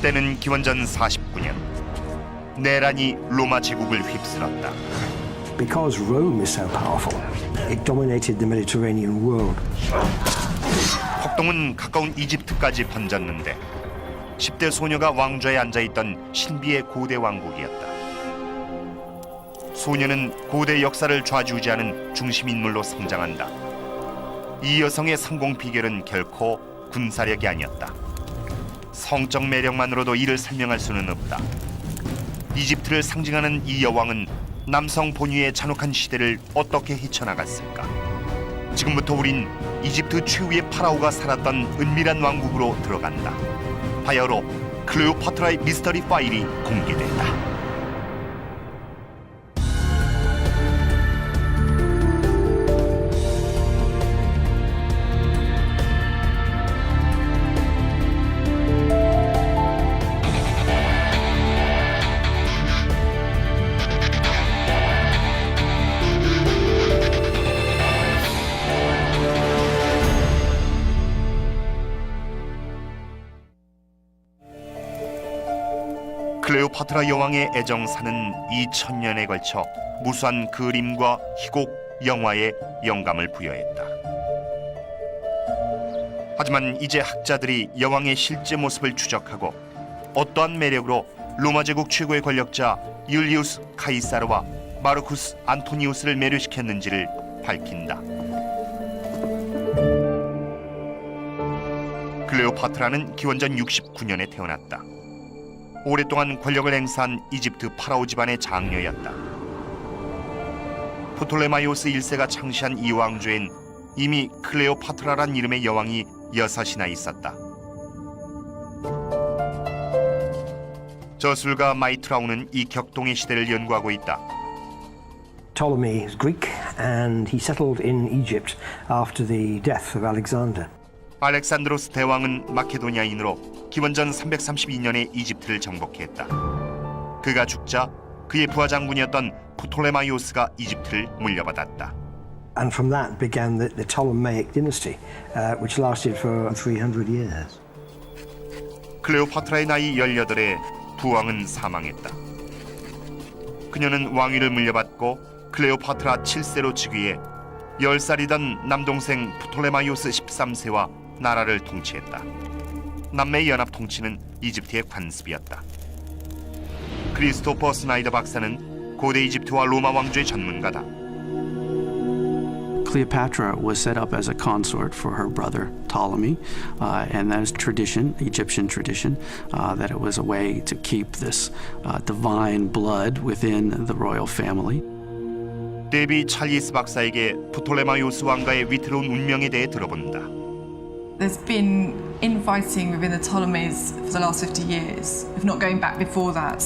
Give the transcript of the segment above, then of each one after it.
때는 기원전 49년 내란이 로마 제국을 휩쓸었다. Because Rome is so powerful, it dominated the Mediterranean world. 폭동은 가까운 이집트까지 번졌는데 10대 소녀가 왕좌에 앉아 있던 신비의 고대 왕국이었다. 소녀는 고대 역사를 좌지우지하는 중심 인물로 성장한다. 이 여성의 성공 비결은 결코 군사력이 아니었다. 성적 매력만으로도 이를 설명할 수는 없다. 이집트를 상징하는 이 여왕은 남성 본위의 잔혹한 시대를 어떻게 헤쳐나갔을까? 지금부터 우린 이집트 최후의 파라오가 살았던 은밀한 왕국으로 들어간다. 바야흐로 클레오파트라의 미스터리 파일이 공개된다. 클레오파트라 여왕의 애정사는 2000년에 걸쳐 무수한 그림과 희곡, 영화에 영감을 부여했다. 하지만 이제 학자들이 여왕의 실제 모습을 추적하고 어떠한 매력으로 로마 제국 최고의 권력자 율리우스 카이사르와 마르쿠스 안토니우스를 매료시켰는지를 밝힌다. 클레오파트라는 기원전 69년에 태어났다. 오랫동안 권력을 행사한 이집트 파라오 집안의 장녀였다. 프톨레마이오스 1세가 창시한 이 왕조엔 이미 클레오파트라란 이름의 여왕이 여섯이나 있었다. 저술가 마이트라우는 이 격동의 시대를 연구하고 있다. Ptolemy is Greek and he settled in Egypt after the death of Alexander. 알렉산드로스 대왕은 마케도니아인으로 기원전 332년에 이집트를 정복했다. 그가 죽자 그의 부하 장군이었던 프톨레마이오스가 이집트를 물려받았다. And from that began the, the Ptolemaic dynasty, uh, which lasted for 300 years. 클레오파트라의 나이 18에 부왕은 사망했다. 그녀는 왕위를 물려받고 클레오파트라 7세로 즉위해 10살이던 남동생 프톨레마이오스 13세와 나라를 통치했다. 남매 연합 통치는 이집트의 관습이었다. 크리스토퍼 스나이더 박사는 고대 이집트와 로마 왕조의 전문가다. Cleopatra was set up as a consort for her brother Ptolemy, uh, and that is tradition, Egyptian tradition, uh, that it was a way to keep this uh, divine blood within the royal family. 데비 찰리스 박사에게 프톨레마이오스 왕가의 위태로운 운명에 대해 들어본다. There's been infighting within the Ptolemies for the last 50 years, if not going back before that.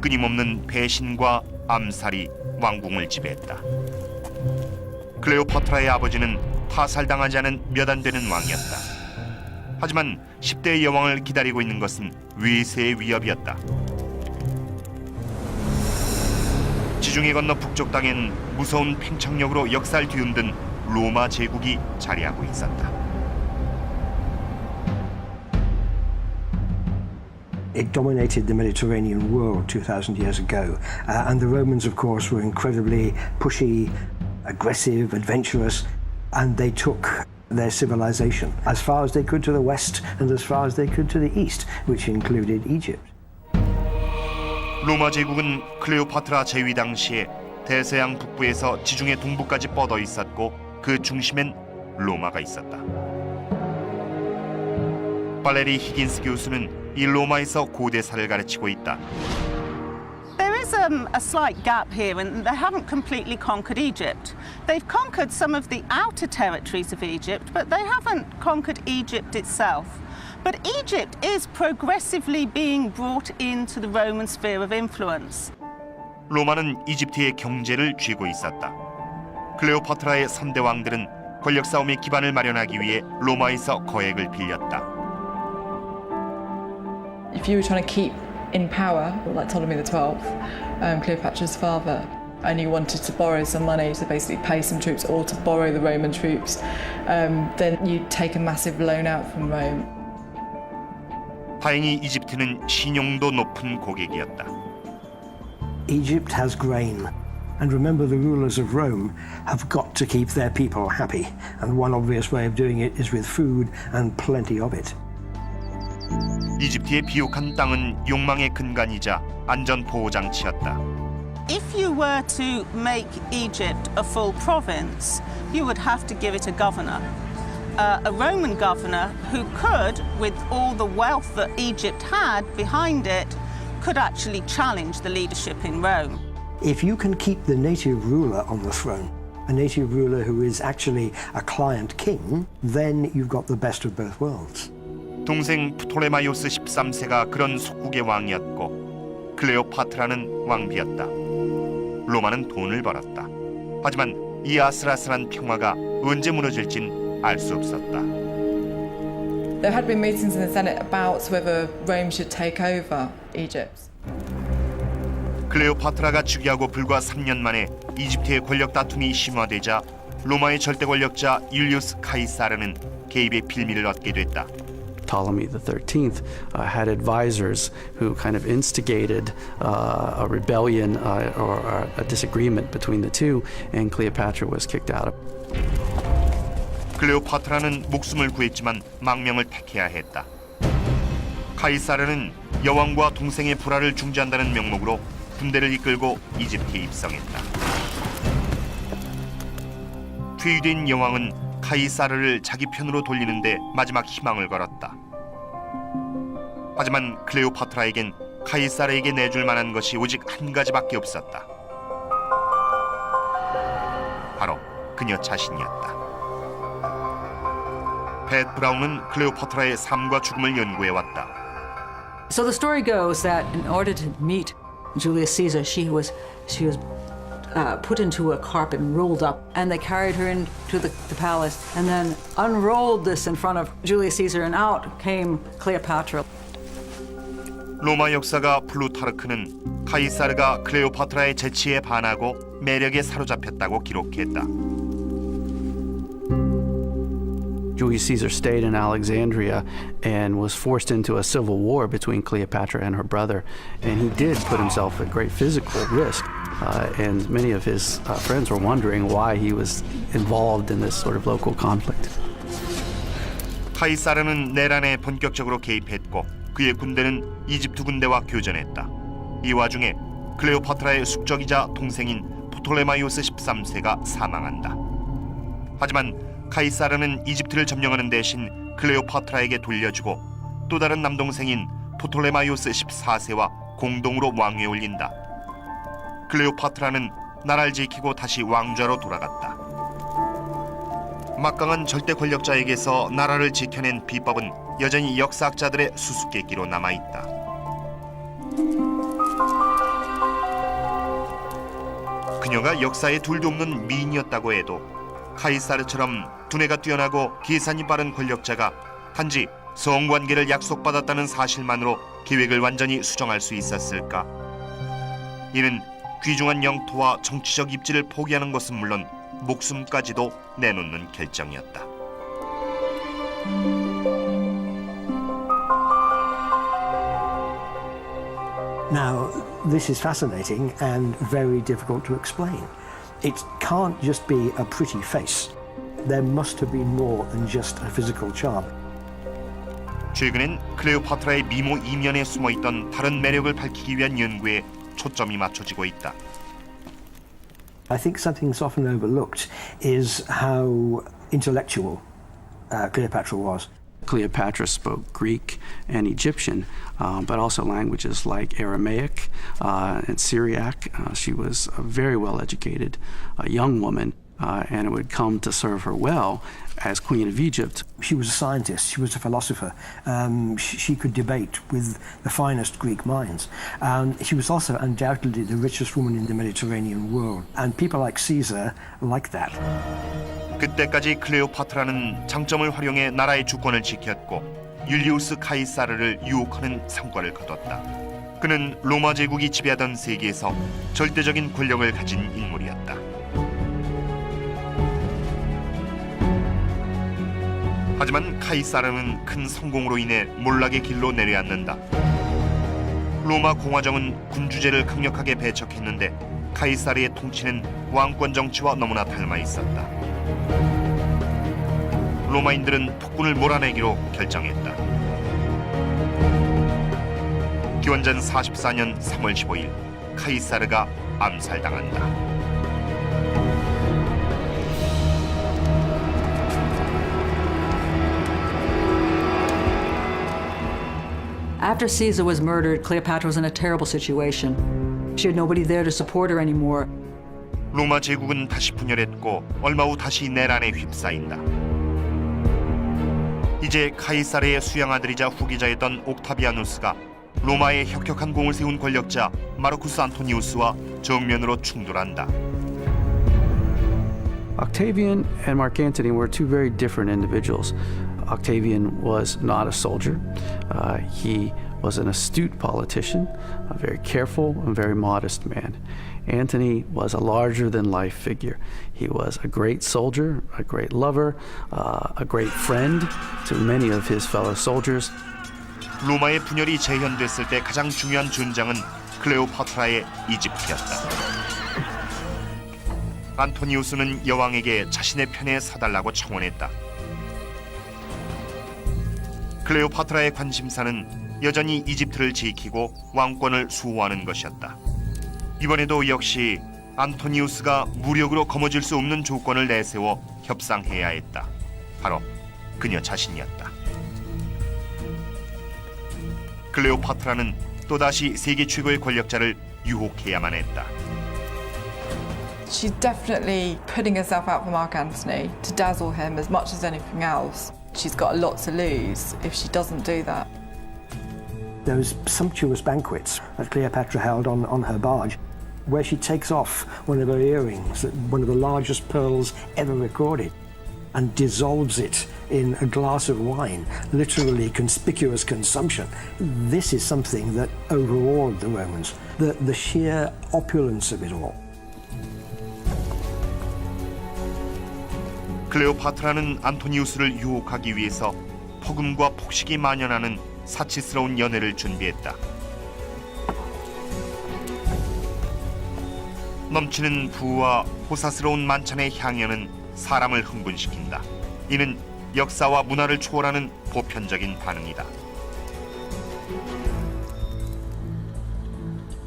끊임없는 배신과 암살이 왕궁을 지배했다. 클레오파트라의 아버지는 타살당하지 않은 몇 안 되는 왕이었다. 하지만 10대의 여왕을 기다리고 있는 것은 외세의 위협이었다. 지중해 건너 북쪽 땅엔 무서운 팽창력으로 역사를 뒤흔든 로마 제국이 자리하고 있었다. It dominated the Mediterranean world 2,000 years ago. Uh, and the Romans, of course, were incredibly pushy, aggressive, adventurous, and they took their civilization as far as they could to the west and as far as they could to the east, which included Egypt. 로마 제국은 클레오파트라 제위 당시에 대서양 북부에서 지중해 동부까지 뻗어 있었고 그 중심엔 로마가 있었다. 발레리 히긴스 교수는 이 로마에서 고대사를 가르치고 있다. Is um, a slight gap here, and they haven't completely conquered Egypt. They've conquered some of the outer territories of Egypt, but they haven't conquered Egypt itself. But Egypt is progressively being brought into the Roman sphere of influence. 로마는 이집트의 경제를 쥐고 있었다. 클레오파트라의 3대 왕들은 권력 싸움의 기반을 마련하기 위해 로마에서 거액을 빌렸다. If you were trying to keep in power, like Ptolemy XII, um, Cleopatra's father, and you wanted to borrow some money to basically pay some troops or to borrow the Roman troops, um, then you'd take a massive loan out from Rome. 다행히 이집트는 신용도 높은 고객이었다. Egypt has grain. And remember, the rulers of Rome have got to keep their people happy. And one obvious way of doing it is with food and plenty of it. 이집트의 비옥한 땅은 욕망의 근간이자 안전 보호 장치였다. If you were to make Egypt a full province, you would have to give it a governor. Uh, a Roman governor who could, with all the wealth that Egypt had behind it, could actually challenge the leadership in Rome. If you can keep the native ruler on the throne, a native ruler who is actually a client king, then you've got the best of both worlds. 동생 프톨레마이오스 13세가 그런 속국의 왕이었고 클레오파트라는 왕비였다. 로마는 돈을 벌었다. 하지만 이 아슬아슬한 평화가 언제 무너질진 알 수 없었다. There had been meetings in the Senate about whether Rome should take over Egypt. 클레오파트라가 즉위하고 불과 3년 만에 이집트의 권력 다툼이 심화되자 로마의 절대 권력자 율리우스 카이사르는 개입의 빌미를 얻게 됐다. Ptolemy the 13th uh, had advisors who kind of instigated uh, a rebellion uh, or a disagreement between the two, and Cleopatra was kicked out of 클레오파트라는 목숨을 구했지만 망명을 택해야 했다. 카이사르는 여왕과 동생의 불화를 중지한다는 명목으로 군대를 이끌고 이집트에 입성했다. 퇴위된 여왕은 카이사르를 자기 편으로 돌리는데 마지막 희망을 걸었다. 하지만 클레오파트라에겐 카이사르에게 내줄 만한 것이 오직 한 가지밖에 없었다. 바로 그녀 자신이었다. 팻 브라운은 클레오파트라의 삶과 죽음을 연구해 왔다. So the story goes that in order to meet Julius Caesar, she was she was uh, put into a carpet and rolled up, and they carried her into the, the palace, and then unrolled this in front of Julius Caesar, and out came Cleopatra. 로마 역사가 플루타르크는 카이사르가 클레오파트라의 재치에 반하고 매력에 사로잡혔다고 기록했다. Julius Caesar stayed in Alexandria and was forced into a civil war between Cleopatra and her brother. And he did put himself at great physical risk. Uh, and many of his uh, friends were wondering why he was involved in this sort of local conflict. 카이사르는 내란에 본격적으로 개입했고 그의 군대는 이집트 군대와 교전했다. 이 와중에 클레오파트라의 숙적이자 동생인 프톨레마이오스 13세가 사망한다. 하지만 카이사르는 이집트를 점령하는 대신 클레오파트라에게 돌려주고 또 다른 남동생인 프톨레마이오스 14세와 공동으로 왕위에 올린다. 클레오파트라는 나라를 지키고 다시 왕좌로 돌아갔다. 막강한 절대 권력자에게서 나라를 지켜낸 비법은 여전히 역사학자들의 수수께끼로 남아 있다. 그녀가 역사에 둘도 없는 미인이었다고 해도 카이사르처럼 두뇌가 뛰어나고 계산이 빠른 권력자가 단지 성관계를 약속받았다는 사실만으로 계획을 완전히 수정할 수 있었을까? 이는 귀중한 영토와 정치적 입지를 포기하는 것은 물론 목숨까지도 내놓는 결정이었다. It can't just be a pretty face. There must have been more than just a physical charm. 최근엔 클레오파트라의 미모 이면에 숨어있던 다른 매력을 밝히기 위한 연구에 초점이 맞춰지고 있다. I think something that's often overlooked is how intellectual uh, Cleopatra was. Cleopatra spoke Greek and Egyptian, uh, but also languages like Aramaic uh, and Syriac. Uh, she was a very well educated uh, young woman, uh, and it would come to serve her well as Queen of Egypt. She was a scientist, she was a philosopher. Um, she, she could debate with the finest Greek minds. Um, she was also undoubtedly the richest woman in the Mediterranean world. And people like Caesar liked that. 그때까지 클레오파트라는 장점을 활용해 나라의 주권을 지켰고 율리우스 카이사르를 유혹하는 성과를 거뒀다. 그는 로마 제국이 지배하던 세계에서 절대적인 권력을 가진 인물이었다. 하지만 카이사르는 큰 성공으로 인해 몰락의 길로 내려앉는다. 로마 공화정은 군주제를 강력하게 배척했는데 카이사르의 통치는 왕권 정치와 너무나 닮아 있었다. 로마인들은 폭군을 몰아내기로 결정했다. 기원전 44년 3월 15일 카이사르가 암살당한다. After Caesar was murdered, Cleopatra was in a terrible situation. She had nobody there to support her anymore. 로마 제국은 다시 분열했고 얼마 후 다시 내란에 휩싸인다. 이제 카이사르의 수양 아들이자 후계자였던 옥타비아누스가 로마에 혁혁한 공을 세운 권력자 마르쿠스 안토니우스와 정면으로 충돌한다. Octavian and Mark Antony were two very different individuals. Octavian was not a soldier. Uh, he was an astute politician, a very careful and very modest man. Antony was a larger than life figure. He was a great soldier, a great lover, uh, a great friend to many of his fellow soldiers. 로마의 분열이 재현됐을 때 가장 중요한 전장은 클레오파트라의 이집트였다. 안토니우스는 여왕에게 자신의 편에 서달라고 청원했다. 클레오파트라의 관심사는 여전히 이집트를 지키고 왕권을 수호하는 것이었다. 이번에도 역시 안토니우스가 무력으로 거머쥘 수 없는 조건을 내세워 협상해야 했다. 바로 그녀 자신이었다. 클레오파트라는 또다시 세계 최고의 권력자를 유혹해야만 했다. She's definitely putting herself out for Mark Antony to dazzle him as much as anything else. She's got a lot to lose if she doesn't do that. Those sumptuous banquets that Cleopatra held on, on her barge, where she takes off one of her earrings, one of the largest pearls ever recorded, and dissolves it in a glass of wine, literally conspicuous consumption. This is something that overawed the Romans, the, the sheer opulence of it all. 클레오파트라는 안토니우스를 유혹하기 위해서 폭음과 폭식이 만연하는 사치스러운 연애를 준비했다. 넘치는 부와 호사스러운 만찬의 향연은 사람을 흥분시킨다. 이는 역사와 문화를 초월하는 보편적인 반응이다.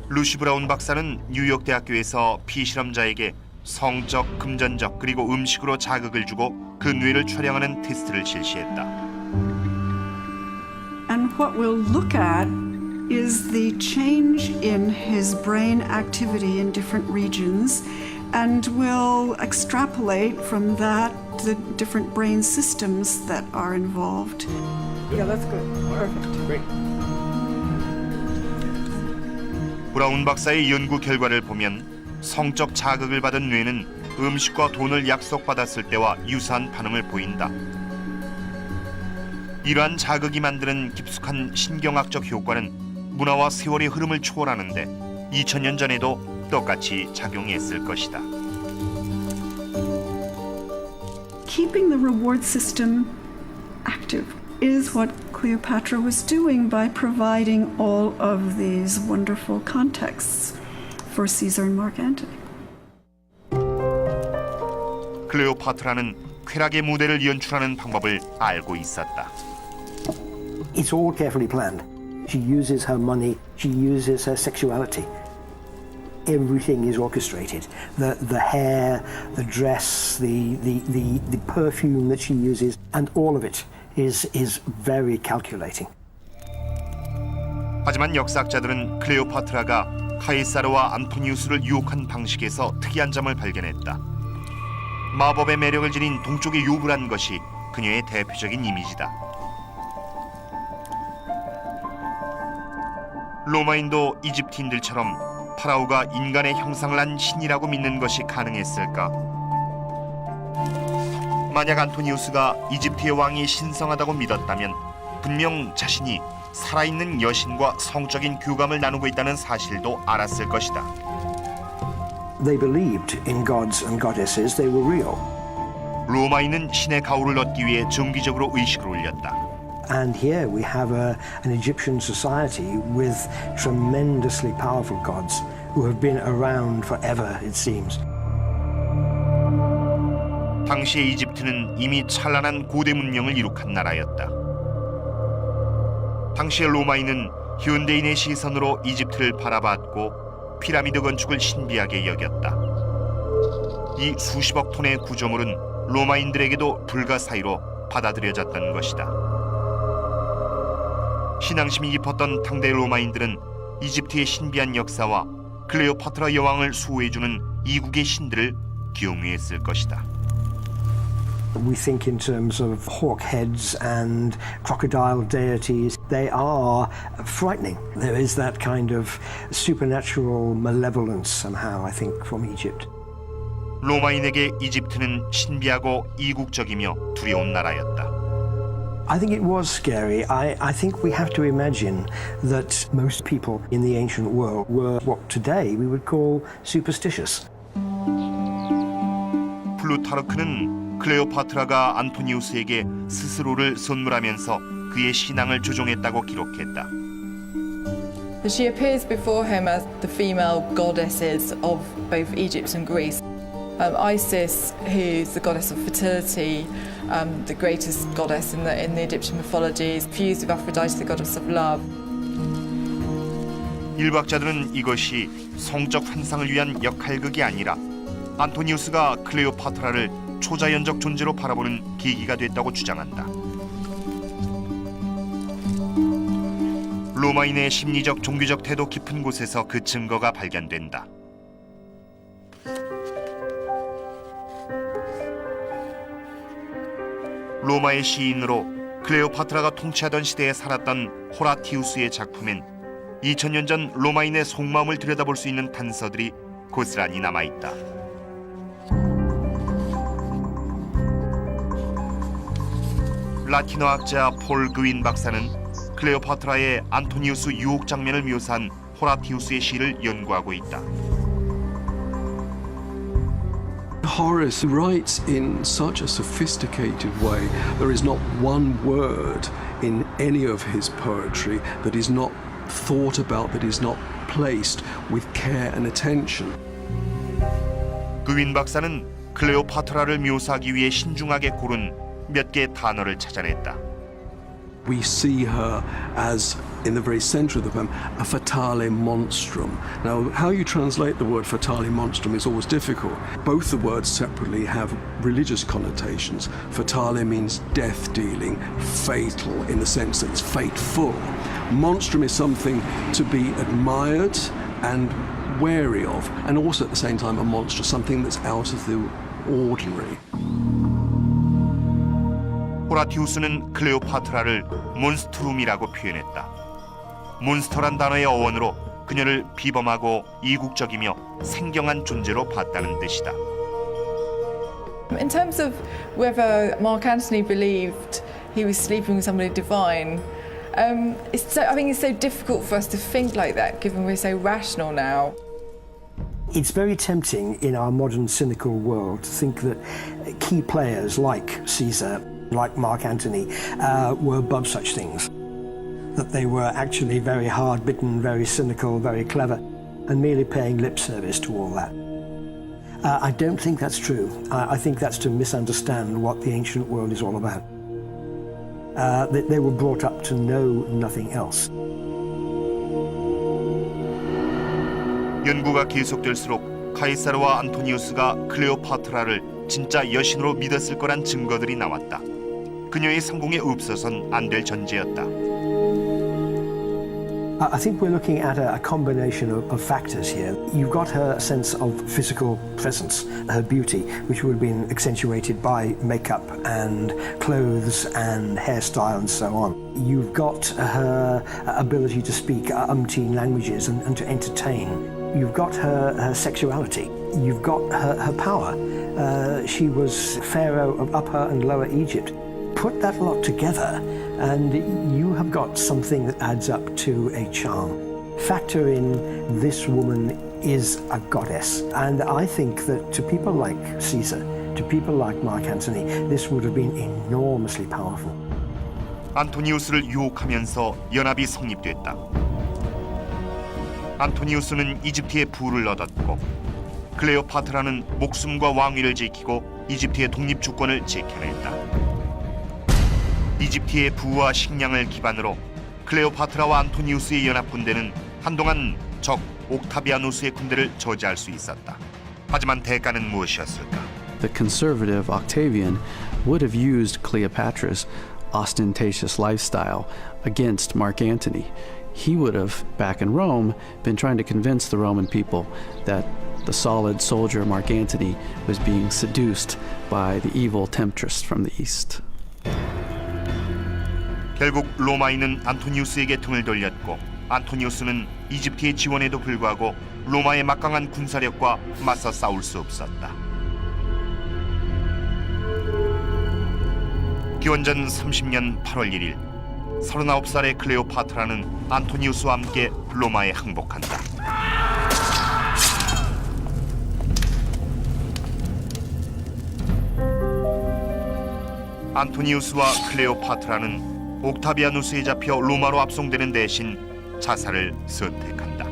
루시 브라운 박사는 뉴욕 대학교에서 피실험자에게 성적, 금전적 그리고 음식으로 자극을 주고 그 뇌를 촬영하는 테스트를 실시했다. What we'll look at is the change in his brain activity in different regions, and we'll extrapolate from that the different brain systems that are involved. 브라운 박사의 연구 결과를 보면 성적 자극을 받은 뇌는 음식과 돈을 약속받았을 때와 유사한 반응을 보인다. 이러한 자극이 만드는 깊숙한 신경학적 효과는 문화와 세월의 흐름을 초월하는데 2000년 전에도 똑같이 작용했을 것이다. Keeping the reward system active is what Cleopatra was doing by providing all of these wonderful contexts for Caesar and Mark Antony. 클레오파트라는 쾌락의 무대를 연출하는 방법을 알고 있었다. It's all carefully planned. She uses her money, she uses her sexuality. Everything is orchestrated. The, the hair, the dress, the, the, the, the perfume that she uses, and all of it is, is very calculating. 하지만 역사학자들은 클레오파트라가 카이사르와 안토니우스를 유혹한 방식에서 특이한 점을 발견했다. 마법의 매력을 지닌 동쪽의 요불한 것이 그녀의 대표적인 이미지다. 로마인도 이집트인들처럼 파라오가 인간의 형상을 한 신이라고 믿는 것이 가능했을까? 만약 안토니우스가 이집트의 왕이 신성하다고 믿었다면 분명 자신이 살아있는 여신과 성적인 교감을 나누고 있다는 사실도 알았을 것이다. They believed in gods and goddesses, they were real. 로마인은 신의 가호를 얻기 위해 정기적으로 의식을 올렸다. And here we have a, an Egyptian society with tremendously powerful gods who have been around forever, it seems. 당시의 이집트는 이미 찬란한 고대 문명을 이룩한 나라였다. 당시의 로마인은 현대인의 시선으로 이집트를 바라봤고 피라미드 건축을 신비하게 여겼다. 이 수십억 톤의 구조물은 로마인들에게도 불가사의로 받아들여졌던 것이다. 신앙심이 깊었던 당대 로마인들은 이집트의 신비한 역사와 클레오파트라 여왕을 수호해주는 이국의 신들을 경외했을 것이다. We think in terms of hawk heads and crocodile deities. They are frightening. There is that kind of supernatural malevolence somehow, I think, from Egypt. 로마인에게 이집트는 신비하고 이국적이며 두려운 나라였다. I think it was scary. I, I think we have to imagine that most people in the ancient world were what today we would call superstitious. 플루타르크는 클레오파트라가 안토니우스에게 스스로를 선물하면서 그의 신앙을 조종했다고 기록했다. But she appears before him as the female goddesses of both Egypt and Greece. Um, Isis, who's the goddess of fertility, um, the greatest goddess in the, in the Egyptian mythology, is fused with Aphrodite, the goddess of love. 일박자들은 이것이 성적 환상을 위한 역할극이 아니라 안토니우스가 클레오파트라를 초자연적 존재로 바라보는 계기가 됐다고 주장한다. 로마인의 심리적 종교적 태도 깊은 곳에서 그 증거가 발견된다. 로마의 시인으로 클레오파트라가 통치하던 시대에 살았던 호라티우스의 작품엔 2000년 전 로마인의 속마음을 들여다볼 수 있는 단서들이 고스란히 남아 있다. 라틴어 학자 폴 그윈 박사는 클레오파트라의 안토니우스 유혹 장면을 묘사한 호라티우스의 시를 연구하고 있다. Horace writes in such a sophisticated way. There is not one word in any of his poetry that is not thought about, that is not placed with care and attention. 그윈 박사는 클레오파트라를 묘사하기 위해 신중하게 고른 몇 개의 단어를 찾아냈다. We see her as, in the very center of the poem, a fatale monstrum. Now, how you translate the word fatale monstrum is always difficult. Both the words separately have religious connotations. Fatale means death dealing, fatal in the sense that it's fateful. Monstrum is something to be admired and wary of, and also at the same time a monster, something that's out of the ordinary. 호라티우스는 클레오파트라를 몬스트룸이라고 표현했다. 몬스터란 단어의 어원으로 그녀를 비범하고 이국적이며 생경한 존재로 봤다는 뜻이다. In terms of whether Mark Antony believed he was sleeping with somebody divine, um, it's so, I think it's so difficult for us to think like that given we're so rational now. It's very tempting in our modern cynical world to think that key players like Caesar, like Mark Antony, uh, were above such things. That they were actually very hard bitten, very cynical, very clever, and merely paying lip service to all that. Uh, I don't think that's true. I, I think that's to misunderstand what the ancient world is all about. Uh, they, they were brought up to know nothing else. 연구가 계속될수록 카이사르와 안토니우스가 클레오파트라를 진짜 여신으로 믿었을 거란 증거들이 나왔다. 그녀의 성공에 없어선 안 될 전제였다. I think we're looking at a, combination of, of factors here. You've got her sense of physical presence, her beauty, which would have been accentuated by makeup and clothes and hairstyle and so on. You've got her ability to speak umpteen languages and, and to entertain. You've got her, her sexuality. You've got her, her power. Uh, she was pharaoh of Upper and Lower Egypt. Put that lot together, and you have got something that adds up to a charm. Factor in this woman is a goddess, and I think that to people like Caesar, to people like Mark Antony, this would have been enormously powerful. 안토니우스를 유혹하면서 연합이 성립됐다. 안토니우스는 이집트의 부를 얻었고 클레오파트라는 목숨과 왕위를 지키고 이집트의 독립 주권을 지켜냈다. 이집트의 부와 식량을 기반으로 클레오파트라와 안토니우스의 연합 군대는 한동안 적 옥타비아누스의 군대를 저지할 수 있었다. 하지만 대가는 무엇이었을까? The conservative Octavian would have used Cleopatra's ostentatious lifestyle against Mark Antony. He would have, back in Rome, been trying to convince the Roman people that the solid soldier Mark Antony was being seduced by the evil temptress from the east. 결국 로마인은 안토니우스에게 등을 돌렸고 안토니우스는 이집트의 지원에도 불구하고 로마의 막강한 군사력과 맞서 싸울 수 없었다. 기원전 30년 8월 1일 39살의 클레오파트라는 안토니우스와 함께 로마에 항복한다. 안토니우스와 클레오파트라는 옥타비아누스에 잡혀 로마로 압송되는 대신 자살을 선택한다.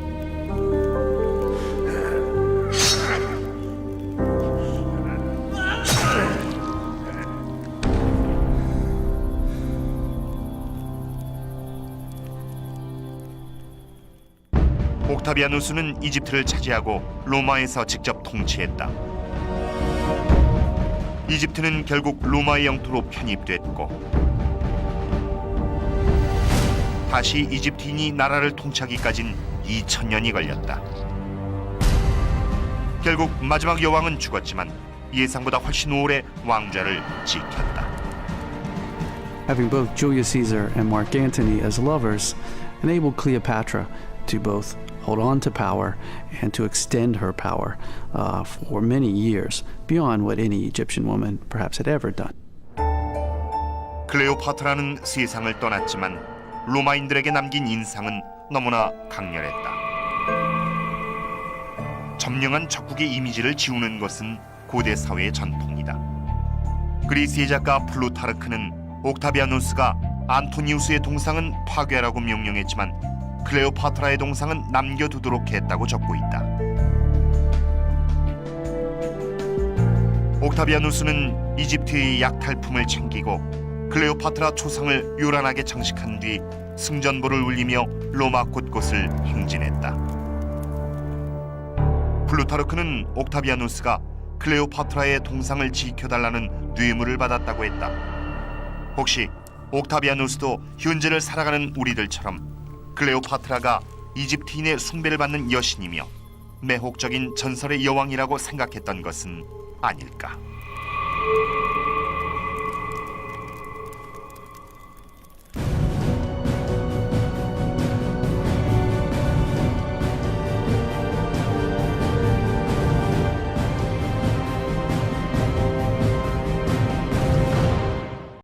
옥타비아누스는 이집트를 차지하고 로마에서 직접 통치했다. 이집트는 결국 로마의 영토로 편입됐고 다시 이집트인이 나라를 통치하기까진 2000년이 걸렸다. 결국 마지막 여왕은 죽었지만 예상보다 훨씬 오래 왕좌를 지켰다. Having both Julius Caesar and Mark Antony as lovers enabled Cleopatra to both hold on to power and to extend her power uh, for many years beyond what any Egyptian woman perhaps had ever done. 클레오파트라는 세상을 떠났지만 로마인들에게 남긴 인상은 너무나 강렬했다. 점령한 적국의 이미지를 지우는 것은 고대 사회의 전통이다. 그리스의 작가 플루타르크는 옥타비아누스가 안토니우스의 동상은 파괴하라고 명령했지만 클레오파트라의 동상은 남겨두도록 했다고 적고 있다. 옥타비아누스는 이집트의 약탈품을 챙기고 클레오파트라 초상을 요란하게 장식한 뒤 승전보를 울리며 로마 곳곳을 행진했다. 플루타르크는 옥타비아누스가 클레오파트라의 동상을 지켜달라는 뇌물을 받았다고 했다. 혹시 옥타비아누스도 현재를 살아가는 우리들처럼 클레오파트라가 이집트인의 숭배를 받는 여신이며 매혹적인 전설의 여왕이라고 생각했던 것은 아닐까?